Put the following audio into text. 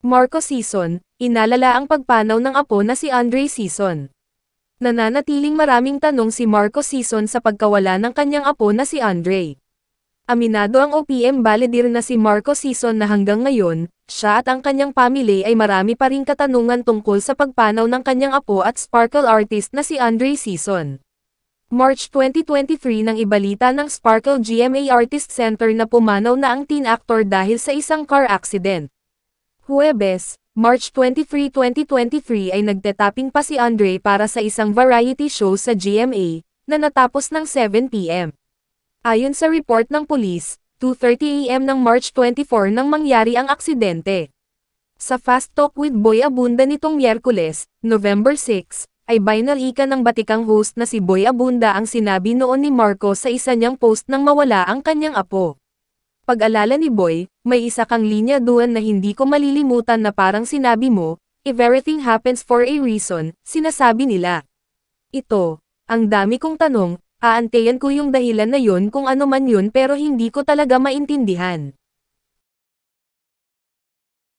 Marco Season, inalala ang pagpanaw ng apo na si Andre Season. Nananatiling maraming tanong si Marco Season sa pagkawala ng kanyang apo na si Andre. Aminado ang OPM Baladir na si Marco Season na hanggang ngayon, siya at ang kanyang pamilya ay marami pa ring katanungan tungkol sa pagpanaw ng kanyang apo at sparkle artist na si Andre Season. March 2023 nang ibalita ng Sparkle GMA Artist Center na pumanaw na ang teen actor dahil sa isang car accident. Huwebes, March 23, 2023 ay nagtetaping pa si Andre para sa isang variety show sa GMA, na natapos ng 7pm. Ayon sa report ng pulis, 2.30am ng March 24 nang mangyari ang aksidente. Sa Fast Talk with Boy Abunda nitong Miyerkules, November 6, ay binalika ng batikang host na si Boy Abunda ang sinabi noon ni Marco sa isa niyang post nang mawala ang kanyang apo. Pag-alala ni Boy, may isa kang linya doon na hindi ko malilimutan na parang sinabi mo, if everything happens for a reason, sinasabi nila. Ito, ang dami kong tanong, aantayan ko yung dahilan na yun kung ano man yun pero hindi ko talaga maintindihan.